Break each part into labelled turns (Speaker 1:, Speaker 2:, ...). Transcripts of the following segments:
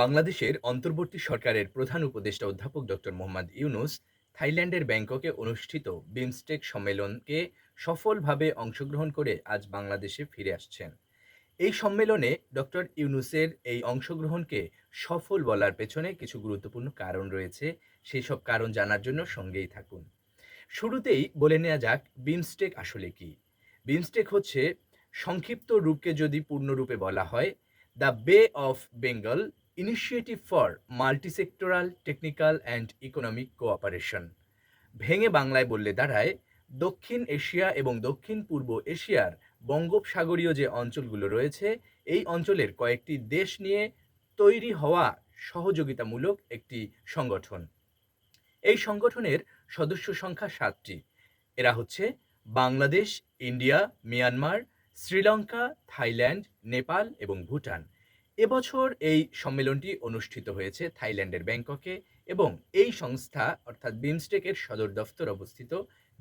Speaker 1: বাংলাদেশের অন্তর্বর্তী সরকারের প্রধান উপদেষ্টা অধ্যাপক ডক্টর মোহাম্মদ ইউনুস থাইল্যান্ডের ব্যাংককে অনুষ্ঠিত বিমস্টেক সম্মেলনকে সফলভাবে অংশগ্রহণ করে আজ বাংলাদেশে ফিরে আসছেন। এই সম্মেলনে ডক্টর ইউনুসের এই অংশগ্রহণকে সফল বলার পেছনে কিছু গুরুত্বপূর্ণ কারণ রয়েছে সেই সব কারণ জানার জন্য সঙ্গেই থাকুন। শুরুতেই বলে নেওয়া যাক বিমস্টেক আসলে কি। বিমস্টেক হচ্ছে সংক্ষিপ্ত রূপকে যদি পূর্ণরূপে বলা হয়, the Bay of Bengal initiative for multisectoral technical and economic cooperation ভেঙে বাংলায় বললে দাঁড়ায়, দক্ষিণ এশিয়া এবং দক্ষিণ পূর্ব এশিয়ার বঙ্গোপসাগরীয় যে অঞ্চলগুলো রয়েছে, এই অঞ্চলের কয়েকটি দেশ নিয়ে তৈরি হওয়া সহযোগিতামূলক একটি সংগঠন। এই সংগঠনের সদস্য সংখ্যা সাতটি। এরা হচ্ছে Bangladesh, India, Myanmar, Sri Lanka, Thailand, Nepal এবং ভুটান। এবছর এই সম্মেলনটি অনুষ্ঠিত হয়েছে থাইল্যান্ডের ব্যাংককে এবং এই সংস্থা, অর্থাৎ বিমস্টেকের সদর দফতর অবস্থিত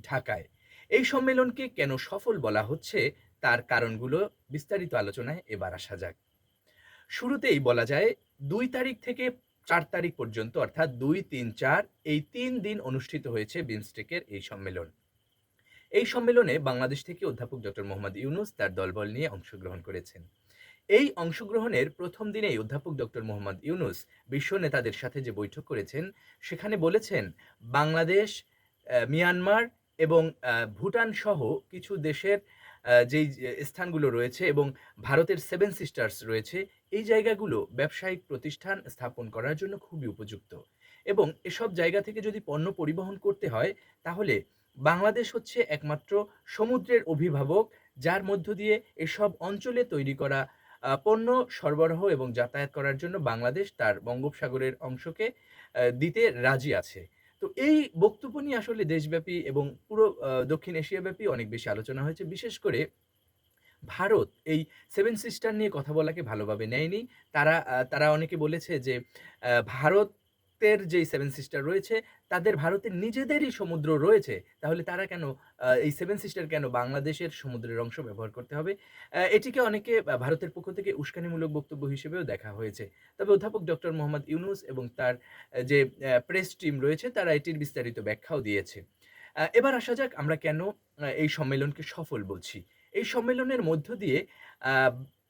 Speaker 1: ঢাকায়। এই সম্মেলনকে কেন সফল বলা হচ্ছে তার কারণগুলো বিস্তারিত আলোচনায় এবার আসা যাক। শুরুতেই বলা যায়, দুই তারিখ থেকে চার তারিখ পর্যন্ত, অর্থাৎ দুই, তিন, চার, এই তিন দিন অনুষ্ঠিত হয়েছে বিমস্টেকের এই সম্মেলন। এই সম্মেলনে বাংলাদেশ থেকে অধ্যাপক ডক্টর মোহাম্মদ ইউনুস তার দলবল নিয়ে অংশগ্রহণ করেছেন। এই অংশগ্রহণের প্রথম দিনেই অধ্যাপক ডক্টর মোহাম্মদ ইউনুস বিশ্ব নেতাদের সাথে যে বৈঠক করেছেন, সেখানে বলেছেন, বাংলাদেশ মিয়ানমার এবং ভুটান সহ কিছু দেশের যেই, স্থানগুলো রয়েছে এবং ভারতের সেভেন সিস্টার্স রয়েছে, এই জায়গাগুলো ব্যবসায়িক প্রতিষ্ঠান স্থাপন করার জন্য খুবই উপযুক্ত। এবং এসব জায়গা থেকে যদি পণ্য পরিবহন করতে হয়, তাহলে বাংলাদেশ হচ্ছে একমাত্র সমুদ্রের অভিভাবক, যার মধ্য দিয়ে এসব অঞ্চলে তৈরি করা পণ্য সরবরাহ এবং যাতায়াত করার জন্য বাংলাদেশ তার বঙ্গোপসাগরের অংশকে দিতে রাজি আছে। তো এই বক্তব্য নিয়ে আসলে দেশব্যাপী এবং পুরো দক্ষিণ এশিয়াব্যাপী অনেক বেশি আলোচনা হয়েছে। বিশেষ করে ভারত এই সেভেন সিস্টার নিয়ে কথা বলাকে ভালোভাবে নেয়নি। তারা তারা অনেকে বলেছে যে আহ, ভারতের যেই সেভেন সিস্টার রয়েছে, তাদের ভারতের নিজেদেরই সমুদ্র রয়েছে, তাহলে তারা কেন এই সেভেন সিস্টার কেন বাংলাদেশের সমুদ্রের অংশ ব্যবহার করতে হবে? এটিকে অনেকে ভারতের পক্ষ থেকে উস্কানিমূলক বক্তব্য হিসেবেও দেখা হয়েছে। তবে অধ্যাপক ডক্টর মোহাম্মদ ইউনুস এবং তার যে প্রেস টিম রয়েছে, তারা এটির বিস্তারিত ব্যাখ্যাও দিয়েছে। এবার আসা যাক আমরা কেন এই সম্মেলনকে সফল বলছি। এই সম্মেলনের মধ্য দিয়ে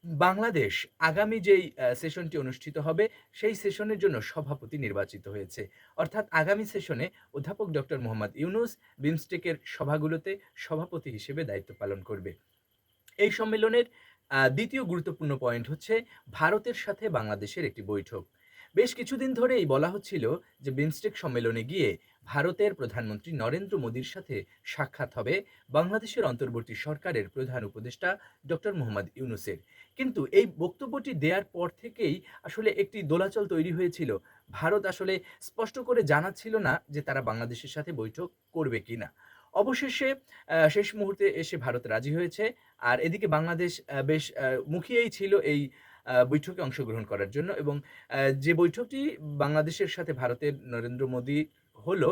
Speaker 1: বাংলাদেশ আগামী যেই সেশনটি অনুষ্ঠিত হবে, সেই সেশনের জন্য সভাপতি নির্বাচিত হয়েছে। অর্থাৎ আগামী সেশনে অধ্যাপক ডক্টর মোহাম্মদ ইউনুস বিমস্টেকের সভাগুলোতে সভাপতি হিসেবে দায়িত্ব পালন করবে। এই সম্মেলনের দ্বিতীয় গুরুত্বপূর্ণ পয়েন্ট হচ্ছে ভারতের সাথে বাংলাদেশের একটি বৈঠক। বেশ কিছুদিন ধরেই বলা হচ্ছিল যে বিমস্টেক সম্মেলনে গিয়ে ভারতের প্রধানমন্ত্রী নরেন্দ্র মোদীর সাথে সাক্ষাৎ হবে বাংলাদেশের অন্তর্বর্তী সরকারের প্রধান উপদেষ্টা ডক্টর মোহাম্মদ ইউনুসের। কিন্তু এই বক্তব্যটি দেওয়ার পর থেকেই আসলে একটি দোলাচল তৈরি হয়েছিল। ভারত আসলে স্পষ্ট করে জানাচ্ছিল না যে তারা বাংলাদেশের সাথে বৈঠক করবে কিনা। অবশেষে শেষ মুহূর্তে এসে ভারত রাজি হয়েছে। আর এদিকে বাংলাদেশ বেশ মুখিয়েই ছিল এই বৈঠকে অংশগ্রহণ করার জন্য এবং যে বৈঠকটি বাংলাদেশের সাথে ভারতের নরেন্দ্র মোদী হলো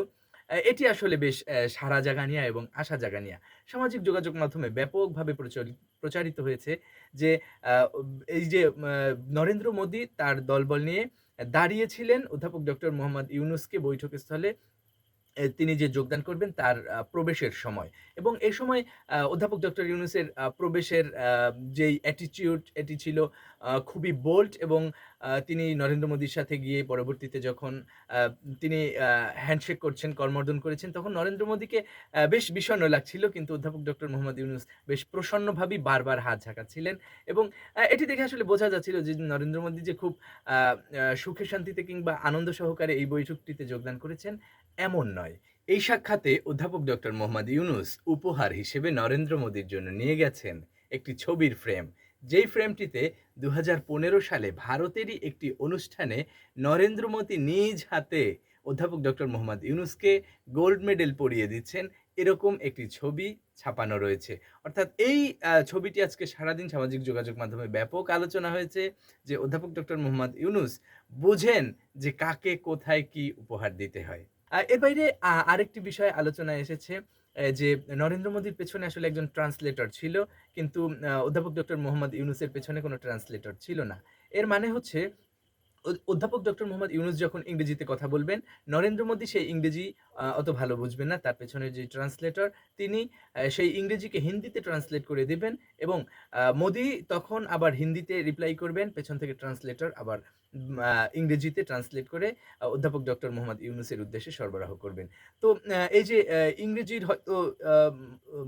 Speaker 1: এটি আসলে বেশ সারা জাগানিয়া এবং আশা জাগানিয়া। সামাজিক যোগাযোগ মাধ্যমে ব্যাপকভাবে প্রচারিত হয়েছে যে এই যে নরেন্দ্র মোদী তার দলবল নিয়ে দাঁড়িয়েছিলেন। অধ্যাপক ডক্টর মোহাম্মদ ইউনুসকে বৈঠকস্থলে তিনি যে যোগদান করবেন তার প্রবেশের সময়। এবং এই সময় অধ্যাপক ডক্টর ইউনুসের প্রবেশের যেই অ্যাটিটিউড এটি ছিল খুবই বোল্ড এবং তিনি নরেন্দ্র মোদীর সাথে গিয়ে পরবর্তীতে যখন তিনি হ্যান্ডশেক করছেন, কর্মর্দন করেছেন, তখন নরেন্দ্র মোদীকে বেশ বিষণ্ণ লাগছিল, কিন্তু অধ্যাপক ডক্টর মোহাম্মদ ইউনুস বেশ প্রসন্নভাবেই বারবার হাত ঝাঁকাচ্ছিলেন। এবং এটি দেখে আসলে বোঝা যাচ্ছিল যে নরেন্দ্র মোদী যে খুব সুখে শান্তিতে কিংবা আনন্দ সহকারে এই বৈঠকটিতে যোগদান করেছেন এমন নয়। এই সাক্ষাতে অধ্যাপক ডক্টর মোহাম্মদ ইউনুস উপহার হিসেবে নরেন্দ্র মোদীর জন্য নিয়ে গেছেন একটি ছবির ফ্রেম। যেই ফ্রেমটিতে দু হাজার পনেরো সালে ভারতেরই একটি অনুষ্ঠানে নরেন্দ্র মোদী নিজ হাতে অধ্যাপক ডক্টর মোহাম্মদ ইউনুসকে গোল্ড মেডেল পরিয়ে দিচ্ছেন, এরকম একটি ছবি ছাপানো রয়েছে। অর্থাৎ এই ছবিটি আজকে সারাদিন সামাজিক যোগাযোগ মাধ্যমে ব্যাপক আলোচনা হয়েছে যে অধ্যাপক ডক্টর মোহাম্মদ ইউনুস বুঝেন যে কাকে, কোথায় কি উপহার দিতে হয়। এর বাইরে আরেকটি বিষয় আলোচনায় এসেছে যে নরেন্দ্র মোদীর পেছনে আসলে একজন ট্রান্সলেটর ছিল, কিন্তু অধ্যাপক ডক্টর মোহাম্মদ ইউনুসের পেছনে কোনো ট্রান্সলেটর ছিল না। এর মানে হচ্ছে অধ্যাপক ডক্টর মোহাম্মদ ইউনুস যখন ইংরেজিতে কথা বলবেন, নরেন্দ্র মোদী সেই ইংরেজি অত ভালো বুঝবেন না। তার পেছনে যে ট্রান্সলেটর, তিনি সেই ইংরেজিকে হিন্দিতে ট্রান্সলেট করে দিবেন এবং মোদি তখন আবার হিন্দিতে রিপ্লাই করবেন, পেছন থেকে ট্রান্সলেটর আবার ইংরেজিতে ট্রান্সলেট করে অধ্যাপক ডক্টর মোহাম্মদ ইউনুসের উদ্দেশ্যে সরবরাহ করবেন। তো এই যে ইংরেজির হয়তো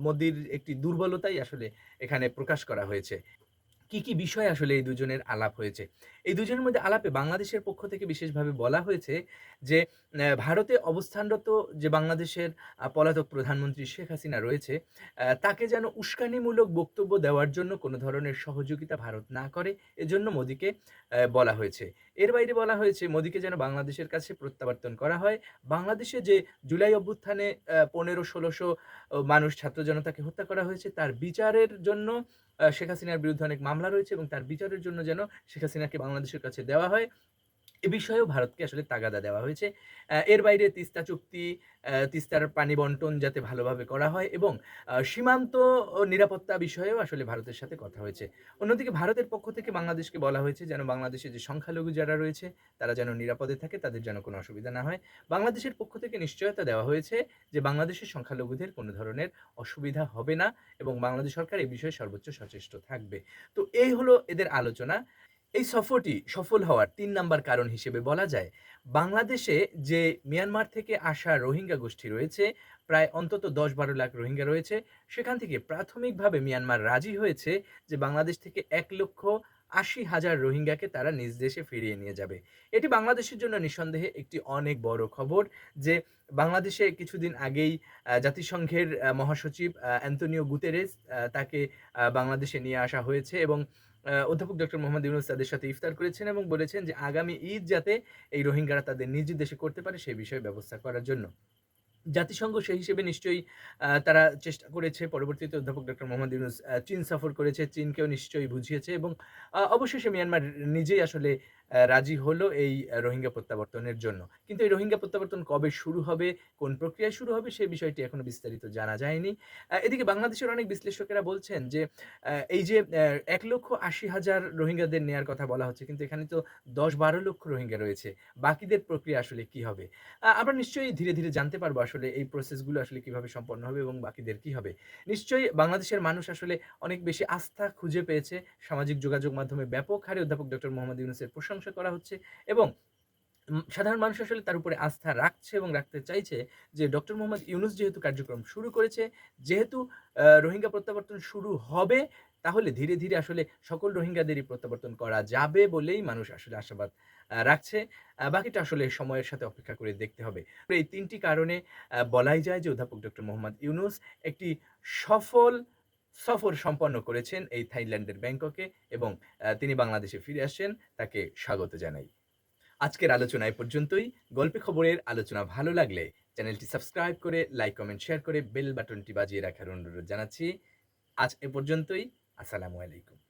Speaker 1: মোদির একটি দুর্বলতাই আসলে এখানে প্রকাশ করা হয়েছে। কি কি বিষয় আসলে এই দুজনের আলাপ হয়েছে? এই দুজনের মধ্যে আলাপে বাংলাদেশের পক্ষ থেকে বিশেষভাবে বলা হয়েছে যে ভারতে অবস্থানরত যে বাংলাদেশের পলাতক প্রধানমন্ত্রী শেখ হাসিনা রয়েছে তাকে যেন উস্কানিমূলক বক্তব্য দেওয়ার জন্য কোনো ধরনের সহযোগিতা ভারত না করে, এজন্য মোদিকে বলা হয়েছে। এর বাইরে বলা হয়েছে, মোদিকে যেন বাংলাদেশের কাছে প্রত্যাবর্তন করা হয়। বাংলাদেশে যে জুলাই অভ্যুত্থানে পনেরো, ষোলোশো মানুষ, ছাত্র জনতাকে হত্যা করা হয়েছে, তার বিচারের জন্য শেখ হাসিনার বিরুদ্ধে অনেক মামলা রয়েছে এবং তার বিচারের জন্য যেন শেখ হাসিনাকে বাংলাদেশের কাছে দেওয়া হয়। এ বিষয়েও ভারতকে আসলে তাগাদা দেওয়া হয়েছে। এর বাইরে তিস্তা চুক্তি তিস্তার পানি বন্টন যাতে ভালোভাবে করা হয় এবং সীমান্ত নিরাপত্তা বিষয়েও আসলে ভারতের সাথে কথা হয়েছে। অন্যদিকে ভারতের পক্ষ থেকে বাংলাদেশকে বলা হয়েছে যেন বাংলাদেশে যে সংখ্যালঘু যারা রয়েছে, তারা যেন নিরাপদে থাকে, তাদের যেন কোনো অসুবিধা না হয়। বাংলাদেশের পক্ষ থেকে নিশ্চয়তা দেওয়া হয়েছে যে বাংলাদেশের সংখ্যালঘুদের কোনো ধরনের অসুবিধা হবে না এবং বাংলাদেশ সরকার এই বিষয়ে সর্বোচ্চ সচেষ্ট থাকবে। তো এই হলো এদের আলোচনা। এই সফরটি সফল হওয়ার তিন নাম্বার কারণ হিসেবে বলা যায়। বাংলাদেশে যে মিয়ানমার থেকে আসা রোহিঙ্গা গোষ্ঠী রয়েছে প্রায় অন্তত দশ বারো লাখ রোহিঙ্গা রয়েছে সেখান থেকে প্রাথমিকভাবে মিয়ানমার রাজি হয়েছে যে বাংলাদেশ থেকে এক লক্ষ আশি হাজার রোহিঙ্গাকে তারা নিজ দেশে ফিরিয়ে নিয়ে যাবে। এটি বাংলাদেশের জন্য নিঃসন্দেহে একটি অনেক বড় খবর যে বাংলাদেশে কিছুদিন আগেই জাতিসংঘের মহাসচিব আহ, অ্যান্তনিও গুতেরেস তাকে বাংলাদেশে নিয়ে আসা হয়েছে এবং অধ্যাপক ডক্টর মোহাম্মদ ইউনুস তাদের সাথে ইফতার করেছেন এবং বলেছেন যে আগামী ঈদ যাতে এই রোহিঙ্গারা তাদের নিজ দেশে করতে পারে সেই বিষয়ে ব্যবস্থা করার জন্য। জাতিসংঘ সেই হিসেবে নিশ্চয়ই তারা চেষ্টা করেছে, পরবর্তীতে অধ্যাপক ডক্টর মোহাম্মদ ইউনুস চীন সফর করেছে, চীনকেও নিশ্চয়ই বুঝিয়েছে এবং অবশেষে মিয়ানমার নিজেই আসলে রাজি হলো এই রোহিঙ্গা প্রত্যাবর্তনের জন্য। কিন্তু এই রোহিঙ্গা প্রত্যাবর্তন কবে শুরু হবে, কোন প্রক্রিয়ায় শুরু হবে সেই বিষয়টি এখনও বিস্তারিত জানা যায়নি। এদিকে বাংলাদেশের অনেক বিশ্লেষকেরা বলছেন যে এই যে এক লক্ষ আশি হাজার রোহিঙ্গাদের নেয়ার কথা বলা হচ্ছে, কিন্তু এখানে তো দশ বারো লক্ষ রোহিঙ্গা রয়েছে। বাকিদের প্রক্রিয়া আসলে কি হবে? আমরা নিশ্চয়ই ধীরে ধীরে জানতে পারব আসলে এই প্রসেসগুলো আসলে কীভাবে সম্পন্ন হবে এবং বাকিদের কি হবে। নিশ্চয়ই বাংলাদেশের মানুষ আসলে অনেক বেশি আস্থা খুঁজে পেয়েছে। সামাজিক যোগাযোগ মাধ্যমে ব্যাপক হারে অধ্যাপক ডক্টর মোহাম্মদ ইউনুসের প্রশংসা করা হচ্ছে এবং সাধারণ মানুষ আসলে তার উপরে আস্থা রাখছে এবং রাখতে চাইছে যে ডক্টর মোহাম্মদ ইউনুস যেহেতু কার্যক্রম শুরু করেছে, যেহেতু রোহিঙ্গা প্রত্যাবর্তন শুরু হবে, তাহলে ধীরে ধীরে আসলে সকল রোহিঙ্গাদেরই প্রত্যাবর্তন করা যাবে বলেই মানুষ আসলে আশাবাদ রাখছে। বাকিটা আসলে সময়ের সাথে অপেক্ষা করে দেখতে হবে। এই তিনটি কারণে বলাই যায় যে অধ্যাপক ডক্টর মোহাম্মদ ইউনুস একটি সফল সফর সম্পন্ন করেছেন এই থাইল্যান্ডের ব্যাংককে এবং তিনি বাংলাদেশে ফিরে আসছেন তাকে স্বাগত জানাই। আজকের আলোচনা এ পর্যন্তই। গল্পে খবরের আলোচনা ভালো লাগলে চ্যানেলটি সাবস্ক্রাইব করে, লাইক, কমেন্ট, শেয়ার করে বেল বাটনটি বাজিয়ে রাখার অনুরোধ জানাচ্ছি। আজ এ পর্যন্তই। আসসালামু আলাইকুম।